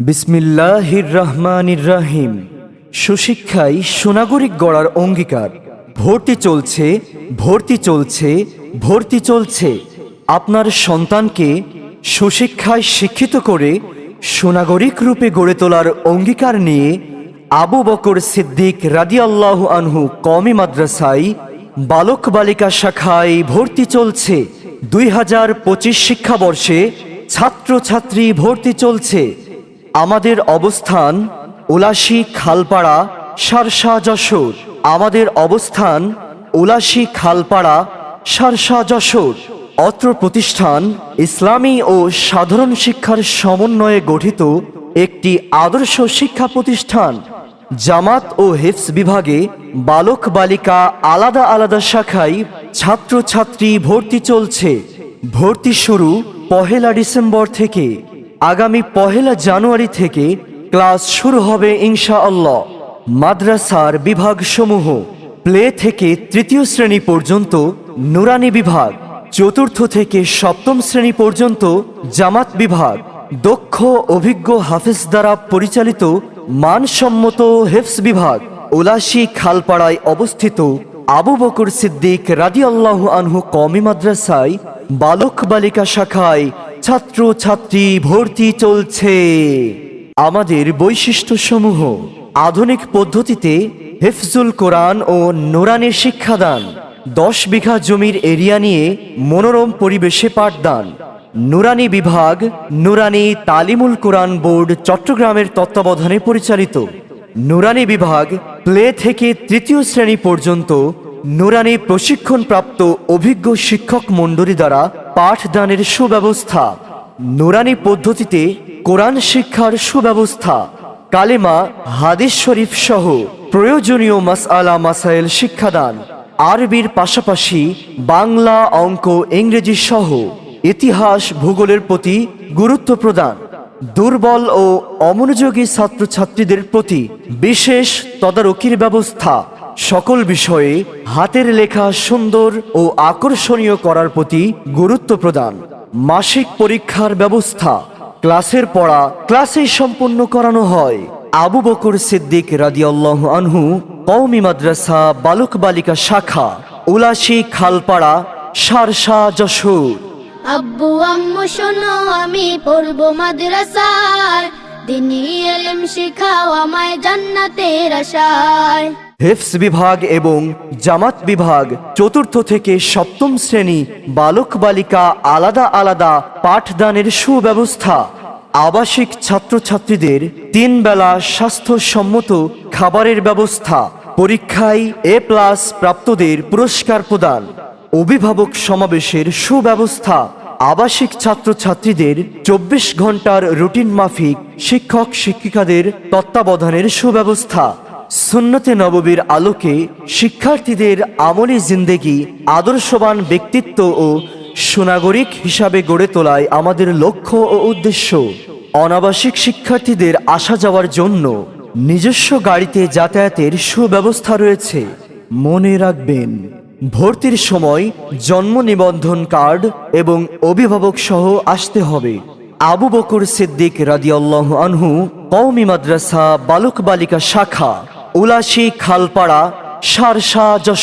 বিসমিল্লাহির রহমানির রাহিম সুশিক্ষাই সুনাগরিক গড়ার অঙ্গীকার। ভর্তি চলছে ভর্তি চলছে ভর্তি চলছে। আপনার সন্তানকে সুশিক্ষায় শিক্ষিত করে সুনাগরিক রূপে গড়ে তোলার অঙ্গীকার নিয়ে আবু বকর সিদ্দিক রাদিয়াল্লাহু আনহু কমি মাদ্রাসায় বালক বালিকা শাখায় ভর্তি চলছে। দুই হাজার পঁচিশ শিক্ষাবর্ষে ছাত্রছাত্রী ভর্তি চলছে। আমাদের অবস্থান উলাসী খালপাড়া, সারসা যশোর। আমাদের অবস্থান উলাসী খালপাড়া, সারসা যশোর। অত্র প্রতিষ্ঠান ইসলামী ও সাধারণ শিক্ষার সমন্বয়ে গঠিত একটি আদর্শ শিক্ষা প্রতিষ্ঠান। জামাত ও হিফস বিভাগে বালক বালিকা আলাদা আলাদা শাখায় ছাত্রছাত্রী ভর্তি চলছে। ভর্তি শুরু পহেলা ডিসেম্বর থেকে। আগামী পহেলা জানুয়ারি থেকে ক্লাস শুরু হবে ইনশাআল্লাহ। মাদ্রাসার বিভাগসমূহ প্লে থেকে তৃতীয় শ্রেণি পর্যন্ত নুরানি বিভাগ, চতুর্থ থেকে সপ্তম শ্রেণি পর্যন্ত জামাত বিভাগ, দক্ষ, অভিজ্ঞ, হাফেজ দ্বারা পরিচালিত মানসম্মত হেফস বিভাগ, উলাসী খালপাড়ায় অবস্থিত আবু বকর সিদ্দিক রাদিয়াল্লাহু আনহু কমি মাদ্রাসায় বালক বালিকা শাখায় ছাত্র, ছাত্রী ভর্তি চলছে। আমাদের বৈশিষ্ট্যসমূহ, আধুনিক পদ্ধতিতে হেফজুল কোরআন ও নোরানের শিক্ষাদান, দশ বিঘা জমির এরিয়া নিয়ে মনোরম পরিবেশে পাঠদান, নুরানি বিভাগ, নুরানি তালিমুল কোরআন বোর্ড চট্টগ্রামের তত্ত্বাবধানে পরিচালিত, নুরানি বিভাগ প্লে থেকে তৃতীয় শ্রেণি পর্যন্ত নুরানি প্রশিক্ষণপ্রাপ্ত অভিজ্ঞ শিক্ষক মণ্ডলী দ্বারা পাঠদানের সুব্যবস্থা। নুরানি পদ্ধতিতে কোরআন শিক্ষার সুব্যবস্থা, কালেমা, হাদিস শরীফ সহ প্রয়োজনীয় মাসআলা মাসাইল শিক্ষাদান, আরবির পাশাপাশি বাংলা অঙ্ক, ইংরেজি সহ ইতিহাস, ভূগোলের প্রতি গুরুত্ব প্রদান। দুর্বল ও অমনোযোগী ছাত্রছাত্রীদের প্রতি বিশেষ তদারকির ব্যবস্থা। সকল বিষয়ে হাতের লেখা সুন্দর ও আকর্ষণীয় করার প্রতি গুরুত্ব প্রদান। মাসিক পরীক্ষার ব্যবস্থা। ক্লাসের পড়া ক্লাসে সম্পন্ন করানো হয়। আবু বকর সিদ্দিক রাদিয়াল্লাহু আনহু কওমি মাদ্রাসা বালক বালিকা শাখা, উলাসি খালপাড়া সারসা যশোর। আব্বু, আম্মু, শোনো, আমি পড়ব মাদ্রাসায়। দিনী এলেম শিখাও আমায় জান্নাতের আশায়। হেফস বিভাগ এবং জামাত বিভাগ চতুর্থ থেকে সপ্তম শ্রেণি বালক বালিকা আলাদা আলাদা পাঠদানের সুব্যবস্থা। আবাসিক ছাত্রছাত্রীদের তিন বেলা স্বাস্থ্যসম্মত খাবারের ব্যবস্থা, পরীক্ষায় এ প্লাস প্রাপ্তদের পুরস্কার প্রদান। অভিভাবক সমাবেশের সুব্যবস্থা, আবাসিক ছাত্রছাত্রীদের চব্বিশ ঘণ্টার রুটিন মাফিক শিক্ষক শিক্ষিকাদের তত্ত্বাবধানের সুব্যবস্থা। সুন্নতে নববীর আলোকে শিক্ষার্থীদের আমলি জিন্দেগি, আদর্শবান ব্যক্তিত্ব ও সুনাগরিক হিসাবে গড়ে তোলায় আমাদের লক্ষ্য ও উদ্দেশ্য। অনাবাসিক শিক্ষার্থীদের আসা যাওয়ার জন্য নিজস্ব গাড়িতে যাতায়াতের সুব্যবস্থা রয়েছে। মনে রাখবেন, ভর্তির সময় জন্ম নিবন্ধন কার্ড এবং অভিভাবক সহ আসতে হবে। আবু বকর সিদ্দিক রাদিয়াল্লাহু আনহু কওমি মাদ্রাসা বালক বালিকা শাখা। উলাসী খালপাড়া সারসা যশোর